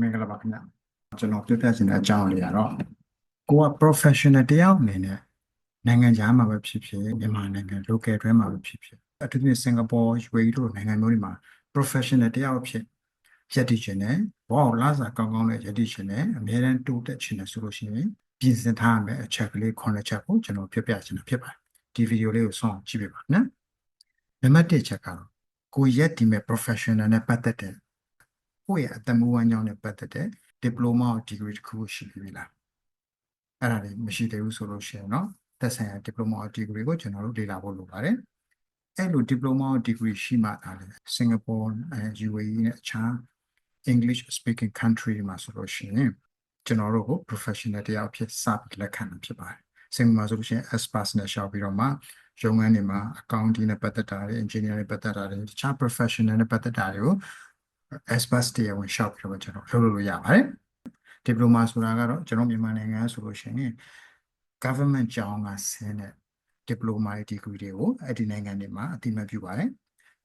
မင်္ဂလာပါခင်ဗျကျွန်တော်ပြပြချင်တဲ့အကြောင်းလေးကတော့ကိုက professional တယောက်အနေနဲ့နိုင်ငံခြားမှာပဲဖြစ်ဖြစ်မြန်မာနိုင်ငံ local တွင်းမှာပဲဖြစ်ဖြစ်အထူးသဖြင့်စင်ကာပူ UAE တို့နိုင်ငံမျိုးတွေမှာ professional တယောက်ဖြစ်ရည်တည်ခြင်းနဲ့ဘောက်လာစာကောင်းကောင်းနဲ့ရည်တည်ခြင်းနဲ့အများအားတိုးတက်ခြင်းနဲ့ဆိုလို့ရှိရင်ပြင်ဆင်ထားရမယ့်အချက်ကလေး9ချက်ကိုကျွန်တော်ပြပြချင်တာဖြစ်ပါတယ်ဒီဗီဒီယိုလေးကိုဆုံးအောင်ကြည့်ပေးပါနော်နံပါတ်1ချက်ကတော့ကိုရက်ဒီမဲ့ professional နဲ့ပတ်သက်တဲ့ ကိုယ့်ရဲ့အသက်မွေးဝမ်းကြောင်းနဲ့ပတ်သက်တဲ့ diploma or degree တစ်ခုရှိပြီလားအဲ့ဒါလေးမရှိသေးဘူးဆိုလို့ရှိရင်เนาะသက်ဆိုင်ရာ diploma or degree ကိုကျွန်တော်တို့လေ့လာဖို့လိုပါတယ်အဲ့လို diploma or degree ရှိမှဒါလေ Singapore အဲ UAE နဲ့အခြား English speaking country တွေမှာဆိုလို့ရှိရင်ကျွန်တော်တို့ကို professional တယောက်အဖြစ်စပြီးလက်ခံတာဖြစ်ပါတယ်စင်ကာမှာဆိုလို့ရှိရင် experts နဲ့ရှောက်ပြီးတော့မှရုံးခန်းတွေမှာ accounting နဲ့ပတ်သက်တာတွေ engineer နဲ့ပတ်သက်တာတွေတခြား professional နဲ့ပတ်သက်တာတွေကို experts တရားဝင်ရှောက်ပြီးတော့ကျွန်တော်လုပ်လို့ရပါတယ်ဒီပလိုမာဆိုတာကတော့ကျွန်တော်မြန်မာနိုင်ငံဆိုလို့ရှိရင် government ကျောင်းကဆင်းတဲ့ diploma degree တွေကိုအဲ့ဒီနိုင်ငံတွေမှာအတိအမှတ်ပြုပါတယ်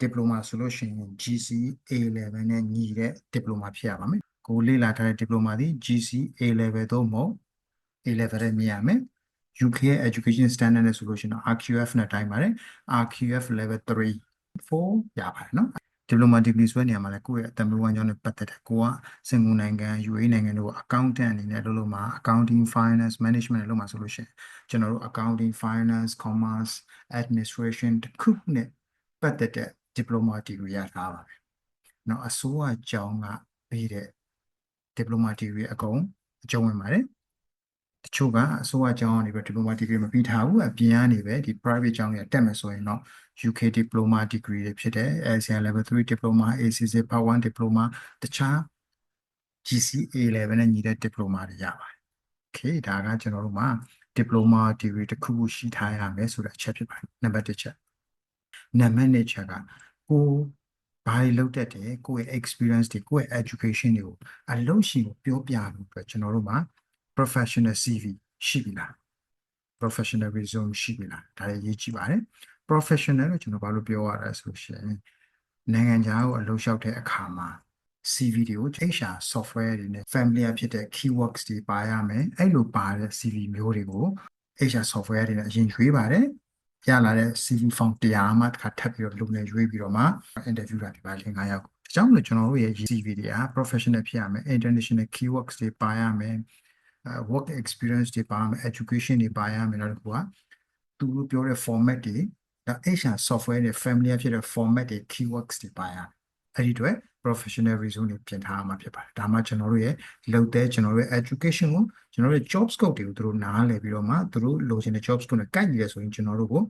diploma ဆိုလို့ရှိရင် GC A level နဲ့ညီတဲ့ diploma ဖြစ်ရပါမယ်ကိုလေ့လာထားတဲ့ diploma သည် GC A level သို့မဟုတ် A level နဲ့မြင်ရမယ် UK ရဲ့ education standard နဲ့ဆိုလို့ရှိရင် RQF နဲ့တိုင်းပါတယ် RQF level 3 4ရပါတယ်နော် diploma degree ဆွဲနေရမှာလဲကိုယ့်ရဲ့အတမွေးဝမ်းကြောင်းနဲ့ပတ်သက်တဲ့ကိုကစင်ကာပူနိုင်ငံ UAE နိုင်ငံတို့ accountant အနေနဲ့လုပ်လို့မှာ accounting finance management လုပ်မှာဆိုလို့ရှိရင်ကျွန်တော်တို့ accounting finance commerce administration တခုနဲ့ပတ်သက်တဲ့ diploma degree ရထားပါပဲ။နောက်အစိုးရကျောင်းကပေးတဲ့ diploma degree အကုန်အကျုံးဝင်ပါတယ် တချို့ကအစိုးရကျောင်းကနေပဲ diploma degree မပြီးထားဘူးအပြင်ကနေပဲဒီ private ကျောင်းတွေတက်မယ်ဆိုရင်တော့ UK diploma degree တွေဖြစ်တဲ့ ASEAN level 3 diploma ACC part 1 diploma တခြား GCA level နဲ့ညီတဲ့ diploma တွေရပါတယ်။ Okay ဒါကကျွန်တော်တို့မှာ diploma degree တစ်ခုခုရှိထားရမယ်ဆိုတဲ့အချက်ဖြစ်ပါတယ်။နံပါတ်1ချက်။နံပါတ်2ချက်ကကိုဘာတွေလုပ်တတ်တယ်ကိုယ့်ရဲ့ experience တွေကိုယ့်ရဲ့ education တွေကိုအလုပ်ရှိကိုပြောပြလို့အတွက်ကျွန်တော်တို့မှာ professional CV ရှိပြီလား professional resume ရှိပြီလားဒါလည်းရေးကြည့်ပါတယ် professional လို့ကျွန်တော်ဘာလို့ပြောရလဲဆိုရှင်နိုင်ငံခြားကိုအလုပ်လျှောက်တဲ့အခါမှာ CV တွေကို HR software တွေနဲ့ familiar ဖြစ်တဲ့ keywords တွေပါရမယ်အဲ့လိုပါတဲ့ CV မျိုးတွေကို HR software တွေနဲ့အရင်ရွေးပါတယ်ရလာတဲ့ CV form တရားမှတစ်ခါထပ်ပြီးတော့လုပ်နေရွေးပြီးတော့မှ interview တာဒီပါလေး9ယောက်ဒါကြောင့်မလို့ကျွန်တော်တို့ရဲ့ CV တွေက professional ဖြစ်ရမယ် international keywords တွေပါရမယ် work experience တွေပါမယ် education တွေပါရမယ်တော့ကွာသူတို့ပြောတဲ့ format တွေဒါ HR software နဲ့ familiar ဖြစ်တဲ့ format တွေ keywords တွေပါရအဲ့ဒီအတွက် professional resume တွေပြင်ထားမှာဖြစ်ပါတယ်ဒါမှကျွန်တော်တို့ရဲ့လုပ်တဲ့ကျွန်တော်တို့ရဲ့ education ကိုကျွန်တော်တို့ရဲ့ job scope တွေကိုသူတို့နားလည်ပြီးတော့မှသူတို့လိုချင်တဲ့ job scope နဲ့ကိုက်ညီရဆိုရင်ကျွန်တော်တို့ကို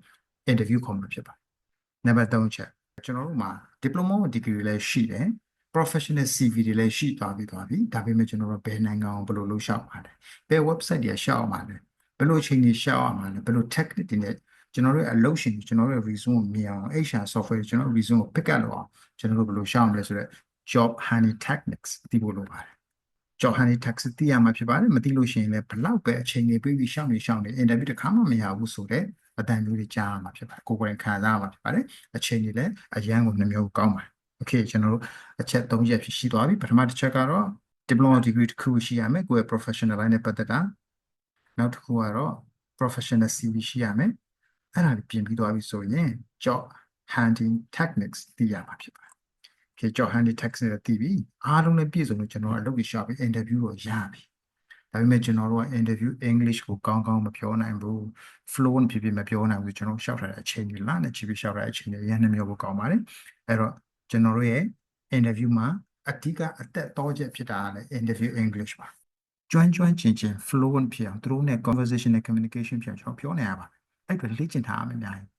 interview ခေါ်မှာဖြစ်ပါတယ်နံပါတ်3ချက်ကျွန်တော်တို့မှာ diploma degree လည်းရှိတယ် professional CV တွေလည်းရှိသွားပြီးသွားပြီဒါပေမဲ့ကျွန်တော်တို့ဘယ်နိုင်ငံအောင်ဘယ်လိုလုပ်ရှောက်ပါလဲဘယ် website တွေရှောက်အောင်ပါလဲဘယ်လိုအချိန်တွေရှောက်အောင်ပါလဲဘယ်လို technique တွေနဲ့ကျွန်တော်တို့အလုပ်ရှင်ကျွန်တော်တို့ resume ကိုမြင်အောင် HR software ကျွန်တော်တို့ resume ကို pick up လုပ်အောင်ကျွန်တော်တို့ဘယ်လိုရှောက်အောင်လဲဆိုတော့ job hunting techniques သိဖို့လိုပါတယ် job hunting techniques သိရမှာဖြစ်ပါတယ်မသိလို့ရှိရင်လည်းဘလောက်ပဲအချိန်တွေပြီးပြီးရှောက်နေရှောက်နေ interview တစ်ခါမှမရဘူးဆိုတော့အတန်မျိုးတွေကြားရမှာဖြစ်ပါတယ်ကိုယ်ကိုယ်ခံစားရမှာဖြစ်ပါတယ်အချိန်တွေလည်းအရန်ကိုနှမျိုးကောင်းပါတယ် okay ကျွန်တော်တို့အချက်၃ချက်ဖြစ်ရှိသွားပြီပထမတစ်ချက်ကတော့ diploma degree တစ်ခုရှိရမယ်ကိုယ့်ရဲ့ professional line နဲ့ပတ်သက်တာနောက်တစ်ခုကတော့ professional CV ရှိရမယ်အဲ့ဒါပြင်ပြီးသွားပြီဆိုရင် job hunting techniques သိရမှာဖြစ်ပါတယ် okay job hunting techniques နဲ့သိပြီအားလုံးနဲ့ပြည့်စုံလို့ကျွန်တော်အလုပ်ကြီးရှာပြီး interview တော့ရပြီဒါပေမဲ့ကျွန်တော်တို့က interview English ကိုကောင်းကောင်းမပြောနိုင်ဘူး fluent ဖြစ်ဖြစ်မပြောနိုင်ဘူးကျွန်တော်ရှောက်ထားတဲ့အချိန်ကြီးလားနဲ့ချီပြီးရှောက်ထားတဲ့အချိန်တွေရန်နှမျိုးကိုကောင်းပါတယ်အဲ့တော့ ကျွန်တော်တို့ရဲ့ interview မှာအဓိကအသက်တော်ချက်ဖြစ်တာလည်း interview English ပါကျွမ်းကျွမ်းကျင်ကျင် fluent ဖြစ်အောင်သူတို့နဲ့ conversation နဲ့ communication ဖြစ်အောင်ကျွန်တော်ပြောနေရပါတယ်အဲ့အတွက်လေ့ကျင့်ထားရမယ်အများကြီး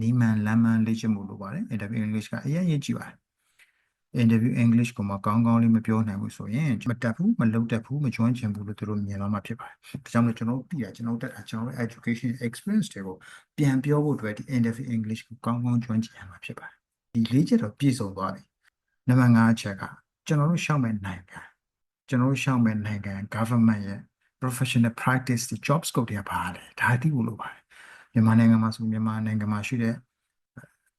နီးမှန်လမ်းမှန်လေ့ကျင့်မှုလိုပါတယ် interview English ကအရင်ရေးကြည့်ပါတယ် interview English ကိုမှကောင်းကောင်းလေးမပြောနိုင်ဘူးဆိုရင်မတက်ဘူးမလုပ်တတ်ဘူးမကျွမ်းကျင်ဘူးလို့သူတို့မြင်လာမှာဖြစ်ပါတယ်။ဒါကြောင့်မို့ကျွန်တော်တို့ပြည်တာကျွန်တော်တက်တာကျွန်တော် education experience တွေကိုပြန်ပြောဖို့အတွက်ဒီ interview English ကိုကောင်းကောင်းကျွမ်းကျင်ရမှာဖြစ်ပါတယ်။ ဒီလေးချက်တော့ပြည့်စုံသွားပြီ။နံပါတ်5အချက်ကကျွန်တော်တို့ရှောက်မဲ့နိုင်ငံကျွန်တော်တို့ရှောက်မဲ့နိုင်ငံ government ရဲ့ professional practice ဒီ job scope တွေကပါလေဒါအတိကိုလိုပါတယ်။မြန်မာနိုင်ငံမှာဆိုမြန်မာနိုင်ငံမှာရှိတဲ့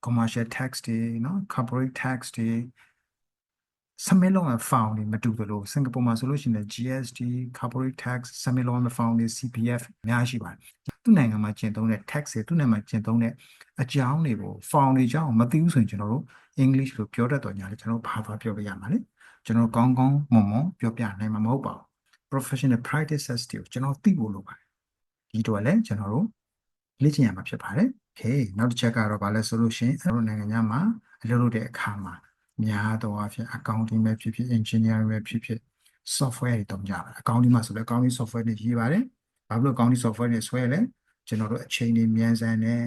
commercial tax တွေเนาะ corporate tax တွေ submit လုပ်ရ file တွေမတူသလိုစင်ကာပူမှာဆိုလို့ရှိရင် GST corporate tax submit လုပ်ရ file တွေ CPF အများရှိပါတယ်သူ့နိုင်ငံမှာကျင့်သုံးတဲ့ tax တွေသူ့နိုင်ငံမှာကျင့်သုံးတဲ့အကြောင်းတွေကို file တွေကြောင်းမသိဘူးဆိုရင်ကျွန်တော်တို့ English လို့ပြောတတ်တော့ညာလေကျွန်တော်ဘာသာပြောလို့ရမှာလေကျွန်တော်ကောင်းကောင်းမွန်မွန်ပြောပြနိုင်မှာမဟုတ်ပါဘူး professional practices တွေကိုကျွန်တော်သိဖို့လိုပါတယ်ဒီတော့လည်းကျွန်တော်တို့လေ့ကျင့်ရမှာဖြစ်ပါတယ် okay နောက်တစ်ချက်ကတော့ဘာလဲဆိုလို့ရှိရင်ကျွန်တော်တို့နိုင်ငံခြားမှာအလုပ်လုပ်တဲ့အခါမှာ များသောအားဖြင့် accounting ပဲဖြစ်ဖြစ် engineering ပဲဖြစ်ဖြစ် software တွေတုံးကြပါတယ် accounting မှာဆိုလည်း accounting software တွေရေးပါတယ်ဘာဖြစ်လို့ accounting software တွေဆွဲလဲကျွန်တော်တို့အချိန်တွေမြန်ဆန်တယ်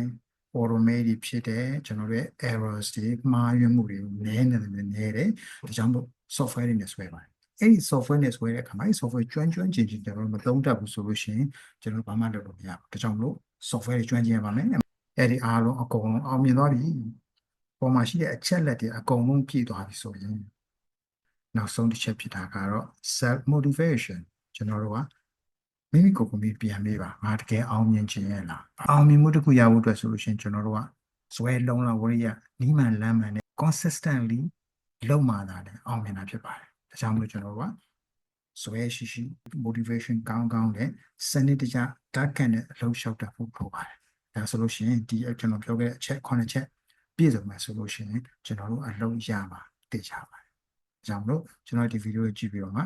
automate တွေဖြစ်တယ်ကျွန်တော်တို့ရဲ့ errors တွေမှားယွင်းမှုတွေနည်းနေတယ်နည်းတယ်ဒါကြောင့်မို့ software တွေနဲ့ဆွဲပါတယ်အဲ့ဒီ software နဲ့ဆွဲတဲ့အခါမှာအဲ့ဒီ software ကျွမ်းကျွမ်းကျင်ကျင်ကျွန်တော်တို့မသုံးတတ်ဘူးဆိုလို့ရှိရင်ကျွန်တော်တို့ဘာမှလုပ်လို့မရဘူးဒါကြောင့်မို့ software တွေကျွမ်းကျင်ရပါမယ်အဲ့ဒီအားလုံးအကုန်လုံးအောင်မြင်သွားပြီ ပေါ်မှာရှိတဲ့အချက်လက်တွေအကုန်လုံးပြည့်သွားပြီဆိုရင်နောက်ဆုံးတစ်ချက်ဖြစ်တာကတော့ self motivation ကျွန်တော်တို့ကမိမိကိုယ်ကိုယ်မိပြန်ပေးပါငါတကယ်အောင်မြင်ခြင်းရဲ့လားအောင်မြင်မှုတစ်ခုရဖို့အတွက်ဆိုလို့ရှိရင်ကျွန်တော်တို့ကဇွဲလုံးလာဝရိယနီးမှန်လမ်းမှန်နဲ့ consistently လုံးမှသာတယ်အောင်မြင်တာဖြစ်ပါတယ်ဒါကြောင့်မို့ကျွန်တော်တို့ကဇွဲရှိရှိ motivation ကောင်းကောင်းနဲ့စနစ်တကျဓာတ်ကန်တဲ့အလုပ်လျှောက်တတ်ဖို့လိုပါတယ်ဒါဆိုလို့ရှိရင်ဒီကျွန်တော်ပြောခဲ့တဲ့အချက်9ချက် ပြည့်စုံမယ်ဆိုလို့ရှိရင်ကျွန်တော်တို့အလုပ်ရမှာသိကြပါတယ်ဒါကြောင့်မို့ကျွန်တော်ဒီဗီဒီယိုကိုကြည့်ပြီးတော့မှ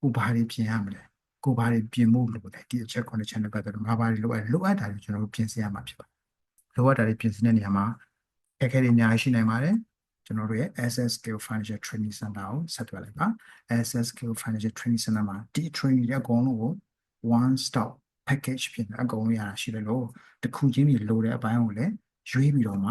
ကိုဘာတွေပြင်ရမလဲကိုဘာတွေပြင်ဖို့လိုလဲဒီအချက်9ချက်နဲ့ပတ်သက်လို့ငါဘာတွေလိုအပ်လိုအပ်တာတွေကျွန်တော်တို့ပြင်ဆင်ရမှာဖြစ်ပါတယ်လိုအပ်တာတွေပြင်ဆင်တဲ့နေရာမှာအခက်အခဲတွေအများကြီးရှိနိုင်ပါတယ်ကျွန်တော်တို့ရဲ့ SS Skill Financial Training Center ကိုဆက်သွယ်လိုက်ပါ SS Skill Financial Training Center မှာဒီ training တွေအကုန်လုံးကို one stop package ဖြစ်နေအကုန်လုံးရတာရှိတယ်လို့တစ်ခုချင်းတွေလိုတဲ့အပိုင်းကိုလည်းရွေးပြီးတော့မှ